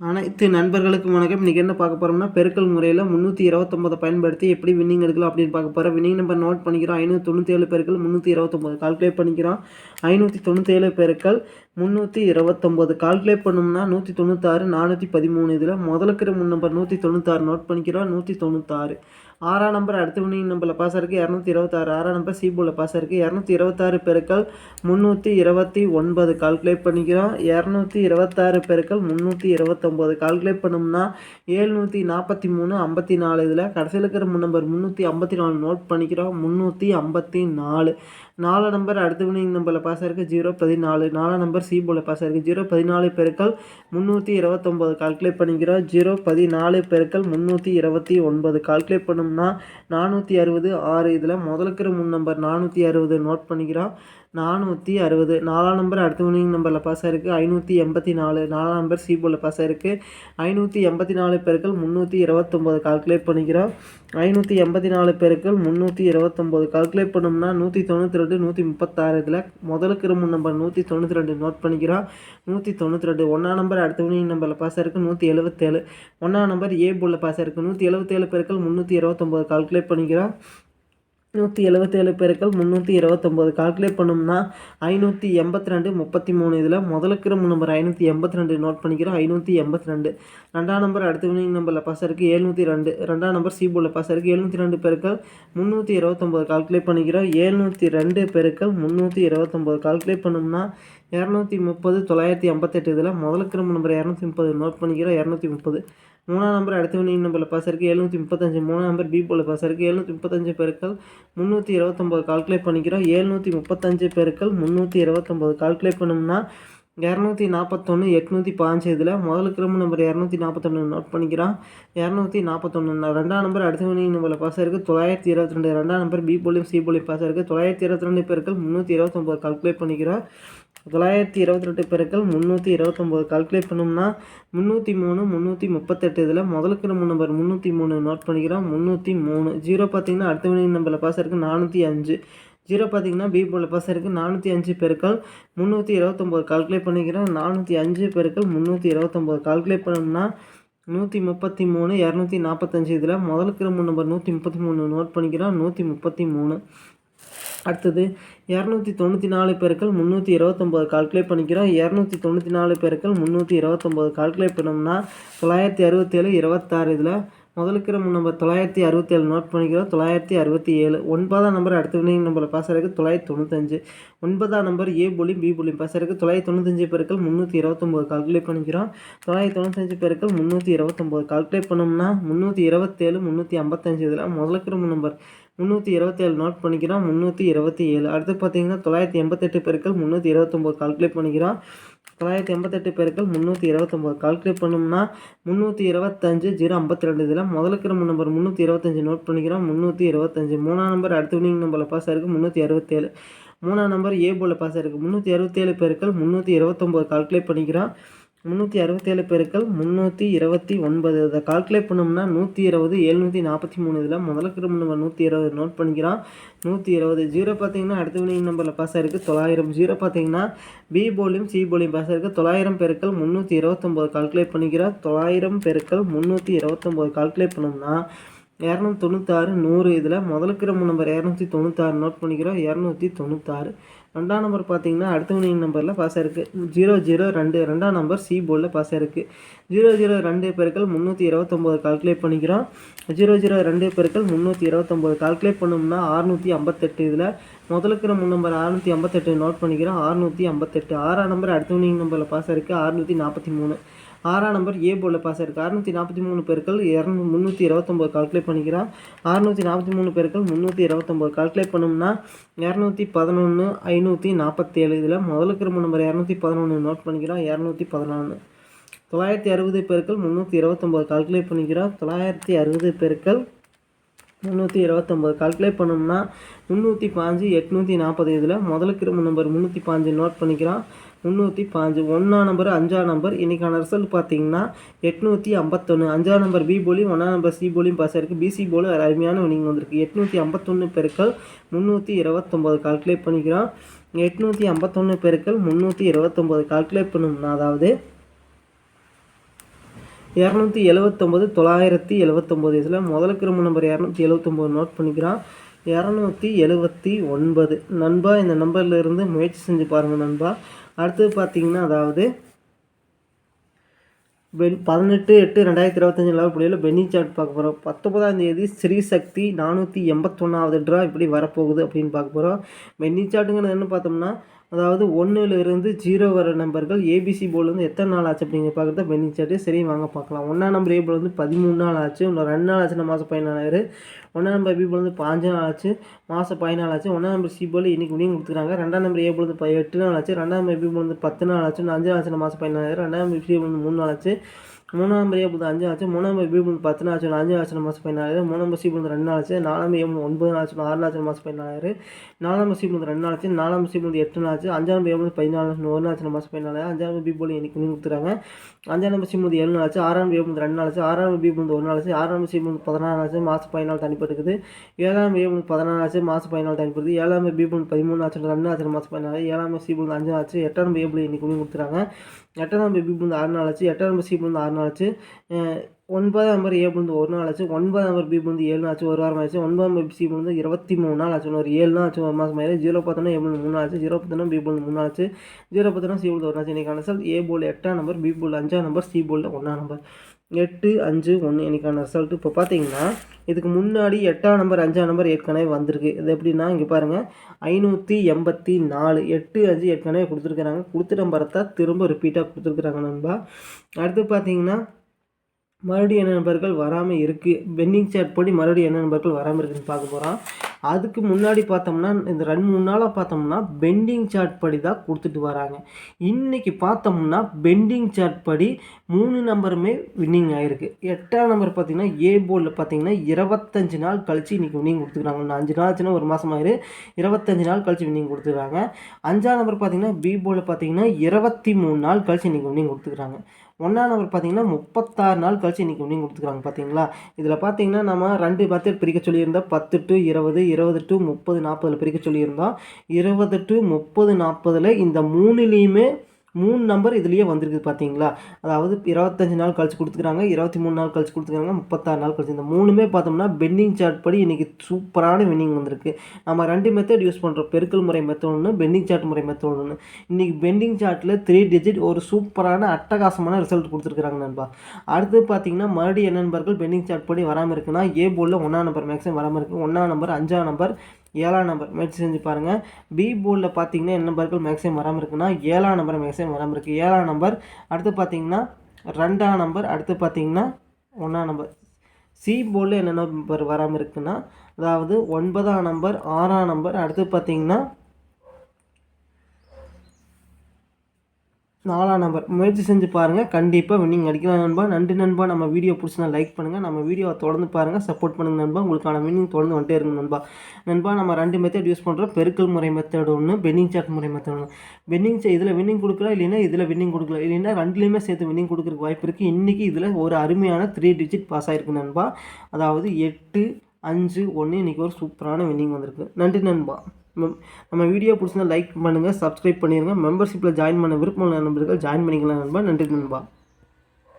அனைத்து நண்பர்களுக்கும் வணக்கம். இன்றைக்கி என்ன பார்க்க போகிறோம்னா பெருக்கல் முறையில் முந்நூற்றி இருபத்தொம்பதை பயன்படுத்தி எப்படி வின்னிங் எடுக்கலாம் அப்படின்னு பார்க்க போகிறோம் வின்னிங் நம்பர் நோட் பண்ணிக்கிறோம். ஐநூற்றி தொண்ணூற்றி ஏழு பெருக்கள் முந்நூற்றி இருபத்தொம்பது கால்குலேட் பண்ணிக்கிறோம். ஐநூற்றி தொண்ணூற்றி ஏழு பெருக்கள் முந்நூற்றி இருபத்தொம்போது. கால்குலேட் பண்ணோம்னா நூற்றி தொண்ணூத்தாறு நானூற்றி பதிமூணு. இதில் முதலுக்கிற முன் நம்பர் நூற்றி தொண்ணூத்தாறு நோட் பண்ணிக்கிறோம். நூற்றி தொண்ணூத்தாறு. ஆறாம் நம்பர் அடுத்த வினிங் நம்பரில் பாஸ் இருக்குது இரநூத்தி இருபத்தாறு. ஆறாம் நம்பர் சிபோவில் பாஸ் இருக்குது இரநூத்தி இருபத்தாறு பெருக்கள் முந்நூற்றி இருபத்தி ஒன்பது. கால்குலேட் பண்ணிக்கிறோம். இரநூத்தி இருபத்தாறு பெருக்கள் முந்நூற்றி இருபத்தொம்போது. கால்குலேட் பண்ணோம்னா ஏழ்நூற்றி நாற்பத்தி மூணு ஐம்பத்தி நாலு. இதில் கடைசியில் இருக்கிற நம்பர் முந்நூற்றி ஐம்பத்தி நாலு நோட் பண்ணிக்கிறோம். முந்நூற்றி ஐம்பத்தி நாலு. நாலு நம்பர் அடுத்த வினிங் நம்பரில் பாஸ் இருக்குது ஜீரோ பதினாலு. நாலு நம்பர் சி போல பாஸ் இருக்குது ஜீரோ பதினாலு பெருக்கள் முந்நூற்றி இருபத்தொம்போது கால்குலேட் பண்ணிக்கிறோம். ஜீரோ பதினாலு பெருக்கள் முந்நூற்றி இருபத்தி ஒன்பது கால்குலேட் பண்ணோம்னா நானூற்றி அறுபது ஆறு. இதில் முதலுக்கிற முன் நம்பர் நானூற்றி அறுபது. நோட் பண்ணிக்கிறோம். நானூற்றி அறுபது. நாலாம் நம்பர் அடுத்த வினிங் நம்பரில் பாஸ் ஆயிருக்கு. ஐநூற்றி எண்பத்தி நாலு. நாலாம் நம்பர் சி போல் பாஸ் ஆயிருக்கு. ஐநூற்றி எண்பத்தி நாலு பேருக்கள் முந்நூற்றி இருபத்தொம்போது கால்குலேட் பண்ணிக்கிறோம். ஐநூற்றி எண்பத்தி நாலு பேருக்கள் முந்நூற்றி இருபத்தொம்போது கால்குலேட் பண்ணோம்னா நூற்றி தொண்ணூற்றி ரெண்டு நூற்றி முப்பத்தாறு இதில் முதலுக்கு ரொம்ப நம்பர் நூற்றி தொண்ணூற்றி ரெண்டு நோட் பண்ணிக்கிறோம். நூற்றி தொண்ணூற்றி ரெண்டு. ஒன்றாம் நம்பர் அடுத்த வினிங் நம்பரில் பாஸ் ஆயிருக்கு. நூற்றி எழுபத்தேழு ஒன்றாம் நம்பர் ஏ போல் பாஸ் ஆயிருக்கு. நூற்றி எழுபத்தேழு பேருக்கள் முந்நூற்றி இருபத்தொம்போது கால்குலேட் பண்ணிக்கிறோம். நூற்றி எழுபத்தேழு பெருக்கள் முந்நூற்றி இருபத்தொம்போது கால்குலேட் பண்ணோம்னா ஐநூற்றி எண்பத்தி ரெண்டு முப்பத்தி மூணு இதில் முதலுக்கிற நம்பர் ஐநூற்றி எண்பத்தி ரெண்டு நோட் பண்ணிக்கிறோம். ஐநூற்றி எண்பத்தி ரெண்டு ரெண்டாம் நம்பர் அடுத்த வினிங் நம்பரில் பாஸ் இருக்குது எழுநூற்றி ரெண்டு. ரெண்டாம் நம்பர் சிபோவில் பாஸ் இருக்குது எழுநூற்றி ரெண்டு பெருக்கள் முந்நூற்றி இருபத்தொம்போது கால்குலேட் பண்ணிக்கிறோம். ஏழ்நூற்றி ரெண்டு பெருக்கள் முந்நூற்றி இருபத்தொம்போது கால்குலேட் பண்ணோம்னா இரநூத்தி முப்பது தொள்ளாயிரத்தி ஐம்பத்தெட்டு இதில் முதலுக்கிற நம்பர் இரநூத்தி முப்பது நோட் பண்ணிக்கிறோம். இரநூத்தி முப்பது. மூணாம் நம்பர் அடுத்த வினையின் நம்பரில் பாஸ் இருக்குது எழுநூற்றி முப்பத்தஞ்சு. மூணாம் நம்பர் பி போல் பாஸ் இருக்குது எழுநூற்றி முப்பத்தஞ்சு பெருக்கள் முந்நூற்றி இருபத்தொம்போது கால்குலேட் பண்ணிக்கிறோம். எழுநூற்றி முப்பத்தஞ்சு பெருக்கள் முந்நூற்றி இருபத்தொம்போது கால்குலேட் பண்ணோம்னா இரநூத்தி நாற்பத்தொன்று எட்நூற்றி பாஞ்சு இதில் முதல் கிரம நம்பர் இரநூத்தி நாற்பத்தொன்று நோட் பண்ணிக்கிறான் இரநூத்தி நாற்பத்தொன்று ரெண்டாம் நம்பர் அடுத்த மணி நம்பரில் பாஸ் இருக்குது தொள்ளாயிரத்தி இருபத்தி ரெண்டு. ரெண்டாம் நம்பர் பி போலியும் சி போலியும் பாஸ் இருக்குது தொள்ளாயிரத்தி இருபத்தி ரெண்டு பேருக்கு முந்நூற்றி இருபத்தொம்போது கால்குலேட் பண்ணிக்கிறோம். தொள்ளாயிரத்தி இருபத்தி ரெண்டு பெருக்கள் முந்நூற்றி இருபத்தொம்போது. கால்குலேட் பண்ணோம்னா முந்நூற்றி மூணு முந்நூற்றி முப்பத்தெட்டு. இதில் முதலுக்கு நம்ம நம்பர் முந்நூற்றி மூணு நோட் பண்ணிக்கிறோம். முந்நூற்றி மூணு. ஜீரோ பார்த்தீங்கன்னா அடுத்த வினை நம்பரில் பாஸ் இருக்குது நானூற்றி அஞ்சு. ஜீரோ பார்த்தீங்கன்னா பி போல் பாஸ் இருக்குது நானூற்றி அஞ்சு பெருக்கள் முந்நூற்றி இருபத்தொம்போது. கால்குலேட் பண்ணிக்கிறோம். நானூற்றி அஞ்சு பெருக்கள் முந்நூற்றி இருபத்தொம்போது. கால்குலேட் பண்ணோம்னா நூற்றி முப்பத்தி மூணு இரநூத்தி நாற்பத்தஞ்சு இதில் முதலுக்கு நம்ம நம்பர் நூற்றி முப்பத்தி மூணு நோட் பண்ணிக்கிறோம். நூற்றி முப்பத்தி மூணு. அடுத்தது இரநூத்தி தொண்ணூற்றி நாலு பேருக்கள் முந்நூற்றி இருபத்தொம்போது கால்குலேட் பண்ணிக்கிறோம். இரநூத்தி தொண்ணூற்றி நாலு பேருக்கள் முந்நூற்றி இருபத்தொம்போது கால்குலேட் பண்ணோம்னா தொள்ளாயிரத்தி அறுபத்தேழு இருபத்தாறு இதில் முதலுக்கிற நம்பர் தொள்ளாயிரத்தி அறுபத்தேழு நோட் பண்ணிக்கிறோம். தொள்ளாயிரத்தி அறுபத்தி ஏழு ஒன்பதாம் நம்பர் அடுத்த வினிங் நம்பரில் பாஸ் தொள்ளாயிரத்தி தொண்ணூத்தஞ்சு. ஒன்பதாம் நம்பர் ஏ புலியும் பி புலியும் பாஸ் தொள்ளாயிரத்தி தொண்ணூத்தஞ்சு பேருக்கள் முந்நூற்றி இருபத்தொம்போது கால்குலேட் பண்ணிக்கிறோம். தொள்ளாயிரத்தி தொண்ணூத்தஞ்சு பேருக்கள் முந்நூற்றி இருபத்தொம்போது கால்குலேட் பண்ணோம்னா முந்நூற்றி இருபத்தேழு முந்நூற்றி ஐம்பத்தஞ்சு இதில் முதலுக்கிற நம்பர் முந்நூற்றி இருபத்தேழு நோட் பண்ணிக்கிறோம் முந்நூற்றி இருபத்தி ஏழு அடுத்து பார்த்தீங்கன்னா தொள்ளாயிரத்தி எண்பத்தெட்டு பேருக்கள் முந்நூற்றி இருபத்தொம்போது கால்குலேட் பண்ணிக்கிறோம் தொள்ளாயிரத்தி எண்பத்தெட்டு பேருக்கள் முந்நூற்றி இருபத்தொம்போது கால்குலேட் பண்ணோம்னா முந்நூற்றி இருபத்தஞ்சு ஜீரோ ஐம்பத்தி ரெண்டு இதில் முதலுக்கிற நம்பர் முந்நூற்றி இருபத்தஞ்சு நோட் பண்ணிக்கிறோம் முந்நூற்றி இருபத்தஞ்சு. மூணாம் நம்பர் அடுத்த வினிங் நம்பரில் பாஸ் ஆயிருக்கு முந்நூற்றி அறுபத்தேழு. மூணாம் நம்பர் ஏ போல் பாஸ் ஆயிருக்கு முந்நூற்றி அறுபத்தேழு பேருக்கள் முந்நூற்றி இருபத்தொம்போது கால்குலேட் பண்ணிக்கிறோம் முந்நூற்றி அறுபத்தேழு பெருக்கள் முந்நூற்றி இருபத்தி ஒன்பது. அதை கால்குலேட் பண்ணோம்னா நூற்றி இருபது எழுநூற்றி நாற்பத்தி மூணு. இதில் முதலுக்கு நம்ம நம்பர் நூற்றி இருபது நோட் பண்ணிக்கிறோம் நூற்றி இருபது. ஜீரோ பார்த்தீங்கன்னா அடுத்த வினிங் நம்பரில் பாஸ் ஆயிருக்கு. தொள்ளாயிரம். ஜீரோ பார்த்தீங்கன்னா பி போலியும் சி போலியும் பாஸ் ஆயிருக்கு. தொள்ளாயிரம் பெருக்கள் முந்நூற்றி இருபத்தொம்போது கால்குலேட் பண்ணிக்கிறான். தொள்ளாயிரம் பெருக்கள் முந்நூற்றி இருபத்தொம்போது கால்குலேட் பண்ணோம்னா இரநூத்தி தொண்ணூத்தாறு நூறு இதில் முதலுக்கிற நம்பர் இரநூத்தி தொண்ணூத்தாறு நோட் பண்ணிக்கிறோம். இரநூத்தி தொண்ணூத்தாறு. ரெண்டாம் நம்பர் பார்த்தீங்கன்னா அடுத்த வினிங் நம்பரில் பாஸ் ஆயிருக்கு. ஜீரோ ஜீரோ ரெண்டு. ரெண்டாம் நம்பர் சி போர்டில் பாஸ் ஆயிருக்கு. ஜீரோ ஜீரோ ரெண்டு பேருக்கள் முந்நூற்றி இருபத்தொம்போது கால்குலேட் பண்ணிக்கிறோம். ஜீரோ ஜீரோ ரெண்டு பேருக்கள் முந்நூற்றி இருபத்தொம்போது கால்குலேட் பண்ணோம்னா அறுநூற்றி ஐம்பத்தெட்டு இதில் முதலுக்கிற முன் நம்பர் அறுநூற்றி ஐம்பத்தெட்டு நோட் பண்ணிக்கிறோம். அறுநூற்றி ஐம்பத்தெட்டு. ஆறாம் நம்பர் அடுத்த வினிங் நம்பரில் பாஸ் ஆயிருக்கு. அறுநூற்றி நாற்பத்தி மூணு. ஆறாம் நம்பர் ஏ போர்டில் பாஸ் ஆயிருக்கு அறுநூற்றி நாற்பத்தி மூணு பேருக்கள் இரநூ முந்நூற்றி இருபத்தொம்போது கால்குலேட் பண்ணிக்கிறான் அறுநூற்றி நாற்பத்தி மூணு பேருக்கள் முந்நூற்றி இருபத்தொம்போது கால்குலேட் பண்ணோம்னா இரநூத்தி பதினொன்று ஐநூற்றி நாற்பத்தேழு. இதில் முதலுக்கு ரொம்ப நம்பர் இரநூத்தி பதினொன்று நோட் பண்ணிக்கிறான் இரநூத்தி பதினொன்று தொள்ளாயிரத்தி அறுபது பேருக்கள் முந்நூற்றி இருபத்தொம்போது கால்குலேட் பண்ணிக்கிறோம். தொள்ளாயிரத்தி அறுபது பேருக்கள் முந்நூற்றி இருபத்தொம்போது கால்குலேட் பண்ணோம்னா முந்நூற்றி பாஞ்சு எட்நூற்றி நாற்பது. இதில் முதலுக்கு ரொம்ப நம்பர் முந்நூற்றி பாஞ்சு நோட் பண்ணிக்கிறான் முந்நூற்றி பாஞ்சு ஒன்றாம் நம்பர் அஞ்சாம் நம்பர் இன்றைக்கான ரிசல்ட் பார்த்தீங்கன்னா எட்நூற்றி ஐம்பத்தொன்று அஞ்சாம் நம்பர் பி போலியும் ஒன்றாம் நம்பர் சி போலியும் பாஸ் ஆயிருக்கு. பிசி போலும் அருமையான வினிங் வந்திருக்கு. எட்நூற்றி ஐம்பத்தொன்று பெருக்கள் முந்நூற்றி இருபத்தொம்போது கால்குலேட் பண்ணிக்கிறோம். எட்நூற்றி ஐம்பத்தொன்று பெருக்கள் முந்நூற்றி இருபத்தொம்போது கால்குலேட் பண்ணோம்னா அதாவது இரநூத்தி எழுவத்தொம்போது தொள்ளாயிரத்தி எழுவத்தொம்போது. இதில் முதல் கிரும நம்பர் இரநூத்தி எழுவத்தொம்போது நோட் பண்ணிக்கிறான் இரநூத்தி எழுவத்தி ஒன்பது. நண்பா இந்த நம்பர்லேருந்து முயற்சி செஞ்சு பாருங்கள் நண்பா. அடுத்தது பார்த்தீங்கன்னா அதாவது பென் பதினெட்டு எட்டு ரெண்டாயிரத்தி இருபத்தஞ்சி புள்ளியில் பென்னி சார்ட் பார்க்க போகிறோம் பத்தொன்பதாம் தேதி ஸ்ரீ சக்தி நானூற்றி எண்பத்தொன்னாவது ட்ரா இப்படி வரப்போகுது அப்படின்னு பார்க்க போகிறோம் பென்னி சார்ட்டுங்கிறது என்ன பார்த்தோம்னா அதாவது ஒன்றுலேருந்து ஜீரோ வர நம்பர்கள் ஏபிசி போர்டில் வந்து எத்தனை நாள் ஆச்சு அப்படிங்கிற பார்க்குறது பெண்டிங் சார்ட்டு சரி வாங்க பார்க்கலாம். ஒன்றாம் நம்பர் ஏ போல் வந்து பதிமூணு நாள் ஆச்சு இன்னும் ரெண்டு நாள் ஆச்சுன்னா மாதம் பதினாலாயிரம் ஒன்றாம் நம்பர் பி போல் வந்து பாஞ்சு நாள் ஆச்சு மாதம் பதினாலு ஆச்சு. ஒன்றாம் நம்பர் சி போல் இன்றைக்கி முடியும் கொடுத்துருக்காங்க. ரெண்டாம் நம்பர் ஏ போல் வந்து எட்டு நாள் ஆச்சு. ரெண்டாம் நம்பர் பி போல் வந்து பத்து நாள் ஆச்சு அஞ்சு நாள் ஆச்சு மாதம் பதினாலாயிரம் ரெண்டாம் நம்பர் சி வந்து மூணு நாள் ஆச்சு. மூணாம் நம்பர் ஏ புது அஞ்சு ஆச்சு. மூணாம் நம்பர் பி புது பத்து நாள் ஆச்சு அஞ்சு ஆச்சு. மாதம் பதினாலாயிரம் மூணாம் நம்பர் சி புது ரெண்டு நாள் ஆச்சு. நாலாம் ஏ ஒன்பது நாள் ஆச்சு. ஆறு நாள் மாதம் பதினாலாயிரம் நாலாம் நம்பர் சி புது ரெண்டு நாள் ஆச்சு. நாலாம் நம்பர் சி புது எட்டு நாள் ஆச்சு. அஞ்சாம் நம்பர் ஏ புது பதினாலு ஒரு நாள் ஆச்சு. மாதம் பதினாலாயிரம். அஞ்சாம் நம்பர் பி போல் இன்னைக்கு கொடுத்துறாங்க அஞ்சாம் நம்பர் சி புது ஏழு நாள் ஆச்சு. ஆறாம் நம்பர் ஏ புது ரெண்டு நாள் ஆச்சு. ஆறாம் நம்பர் பி புது ஒரு நாள் ஆச்சு. ஆறாம் நம்பர் சி புது பதினாறு ஆச்சு. மாதம் பதினாலு தனிப்பட்டுக்குது ஏழாம் ஏ புது பதினாலு ஆச்சு. மாதம் பதினாலு தனிப்படுது ஏழாம் நம்பர் பி புது பதிமூணு ஆச்சு. ரெண்டு ஆச்சு. மாதம் பதினாலு ஏழாம் நம்பர் சி புது அஞ்சு ஆச்சு. எட்டாம் நம்பர் ஏ புது இன்னைக்கு கொடுத்துறாங்க எட்டாம் நம்பர் பி புது ஆறு நாள் ஆச்சு. எட்டாம் நம்பர் சி புது ஆறு நாள் ஆச்சு ஒன்பதாம் நம்பர் ஏ புழுந்து ஒரு நாள் ஆச்சு ஒன்பதாம் நம்பர் பி புந்து ஏழு நாள் ஆச்சு ஒரு வாரம் ஆச்சு ஒன்பதாம் நம்பர் சி புந்து இருபத்தி மூணு நாள் ஆச்சு ஒரு ஏழு நாள் ஆச்சு ஒரு மாதம் ஆயிடுச்சு. ஜீரோ பார்த்தோன்னா ஏ புந்து மூணு ஆச்சு ஜீரோ பார்த்தோன்னா பி புந்து மூணு ஆச்சு ஜீரோ பார்த்தோன்னா சி புந்து ஒரு நாள் இன்றைக்கான ரிசல்ட் ஏ போல் எட்டாம் நம்பர் பி போல் அஞ்சாம் நம்பர் சி போலில் ஒன்றாம் நம்பர். எட்டு அஞ்சு ஒன்று இன்றைக்கான ரிசல்ட் இப்போ பார்த்தீங்கன்னா இதுக்கு முன்னாடி எட்டாம் நம்பர் அஞ்சாம் நம்பர் ஏற்கனவே வந்திருக்கு. இது எப்படின்னா இங்கே பாருங்கள் ஐநூற்றி எண்பத்தி நாலு. எட்டு அஞ்சு ஏற்கனவே கொடுத்துருக்குறாங்க. கொடுத்த நம்பரை தான் திரும்ப ரிப்பீட்டாக கொடுத்துருக்குறாங்க நண்பா. அடுத்து பார்த்தீங்கன்னா மறுபடியும் என்ன நண்பர்கள் வராமல் இருக்குது பெண்டிங் சார்ட் படி மறுபடியும் என்ன நண்பர்கள் வராமல் இருக்குதுன்னு பார்க்க போகிறோம் அதுக்கு முன்னாடி பார்த்தோம்னா இந்த ரெண்டு மூணு நாளாக பார்த்தோம்னா பெண்டிங் சார்ட் படி தான் கொடுத்துட்டு வராங்க. இன்றைக்கி பார்த்தோம்னா பெண்டிங் சார்ட் படி மூணு நம்பருமே வின்னிங் ஆகிருக்கு எட்டாம் நம்பர் பார்த்திங்கன்னா ஏ போர்டில் பார்த்தீங்கன்னா இருபத்தஞ்சு நாள் கழித்து இன்றைக்கி வின்னிங் கொடுத்துருக்காங்க. அஞ்சு நாள் ஆச்சுன்னா ஒரு மாதம் ஆயிரு. இருபத்தஞ்சு நாள் கழித்து வின்னிங் கொடுத்துருக்காங்க. அஞ்சாம் நம்பர் பார்த்திங்கன்னா பி போர்டில் பார்த்தீங்கன்னா இருபத்தி மூணு நாள் கழித்து இன்றைக்கி வின்னிங் கொடுத்துருக்காங்க. ஒன்றாம் நம்பர் பார்த்தீங்கன்னா முப்பத்தாறு நாள் கழிச்சு இன்றைக்கி வின்னிங் கொடுத்துருக்காங்க பார்த்தீங்களா இதில் பார்த்தீங்கன்னா நம்ம ரெண்டு மெத்தட் பிரிக்க சொல்லியிருந்தோம் பத்து டு இருபது இருபது டு முப்பது நாற்பதில் பிரிக்க சொல்லியிருந்தோம். இருபது டு முப்பது நாற்பதில் இந்த மூணுலேயுமே மூணு நம்பர் இதுலேயே வந்திருக்கு பார்த்தீங்களா அதாவது இருபத்தஞ்சி நாள் கழிச்சு கொடுத்துக்கிறாங்க இருபத்தி மூணு நாள் கழிச்சு கொடுத்துக்கிறாங்க முப்பத்தாறு நாள் கழிச்சு. இந்த மூணுமே பார்த்தோம்னா பெண்டிங் சார்ட் படி இன்றைக்கி சூப்பரான வின்னிங் வந்திருக்கு. நம்ம ரெண்டு மெத்தட் யூஸ் பண்ணுறோம் பெருக்கல் முறை மெத்தட் ஒன்று பெண்டிங் சார்ட் முறை மெத்தட் ஒன்று இன்றைக்கி பெண்டிங் சார்ட்டில் த்ரீ டிஜிட் ஒரு சூப்பரான அட்டகாசமான ரிசல்ட் கொடுத்துருக்குறாங்க நண்பா. அடுத்து பார்த்தீங்கன்னா மறுபடியும் என்ன நண்பர்கள்? பெண்டிங் சார்ட் படி வராமல் இருக்குன்னா ஏ போர்டில் ஒன்றாம் நம்பர் மேக்ஸிமம் வராமல் இருக்குது ஒன்றாம் நம்பர் அஞ்சாம் நம்பர் ஏழாம் நம்பர் முயற்சி செஞ்சு பாருங்கள் பி போர்டில் பார்த்தீங்கன்னா என்ன நம்பர்கள் மேக்ஸிமம் வராமல் இருக்குன்னா ஏழாம் நம்பர் மேக்ஸிமம் வராமல் இருக்குது ஏழாம் நம்பர் அடுத்து பார்த்தீங்கன்னா ரெண்டாம் நம்பர் அடுத்து பார்த்தீங்கன்னா ஒன்றாம் நம்பர் சி போர்டில் என்ன நம்பர் வராமல் இருக்குன்னா அதாவது ஒன்பதாம் நம்பர் ஆறாம் நம்பர் அடுத்து பார்த்தீங்கன்னா நாலாம் நம்பர். முயற்சி செஞ்சு பாருங்கள் கண்டிப்பாக வின்னிங் அடிக்கலாம் நண்பா. நன்றி நண்பா. நம்ம வீடியோ பிடிச்சினா லைக் பண்ணுங்கள் நம்ம வீடியோவை தொடர்ந்து பாருங்கள் சப்போர்ட் பண்ணுங்கள் நண்பா. உங்களுக்கான வின்னிங் தொடர்ந்து வந்துட்டே இருக்கும் நண்பா. நண்பா நம்ம ரெண்டு மெத்தட் யூஸ் பண்ணுறோம் பெருக்கல் முறை மெத்தட் ஒன்று பென்னிங் சார்ட் முறை மெத்தட் ஒன்று பென்னிங் இதில் வின்னிங் கொடுக்கலாம் இல்லைன்னா இதில் வின்னிங் கொடுக்கல இல்லைன்னா ரெண்டுலேயுமே சேர்த்து வின்னிங் கொடுக்குறதுக்கு வாய்ப்பு இருக்குது இன்றைக்கி இதில் ஒரு அருமையான த்ரீ டிஜிட் பாஸ் ஆகிருக்கு நண்பா. அதாவது எட்டு அஞ்சு ஒன்று இன்றைக்கி ஒரு சூப்பரான வின்னிங் வந்திருக்கு. நன்றி நண்பா. நம்ம வீடியோ பிடிச்சிருந்தா லைக் பண்ணுங்கள் சப்ஸ்கிரைப் பண்ணிடுங்க மெம்பர்ஷிப்பில் ஜாயின் பண்ண விருப்பம் நண்பர்கள் ஜாயின் பண்ணிக்கலாம் நண்பா. நன்றி நண்பா.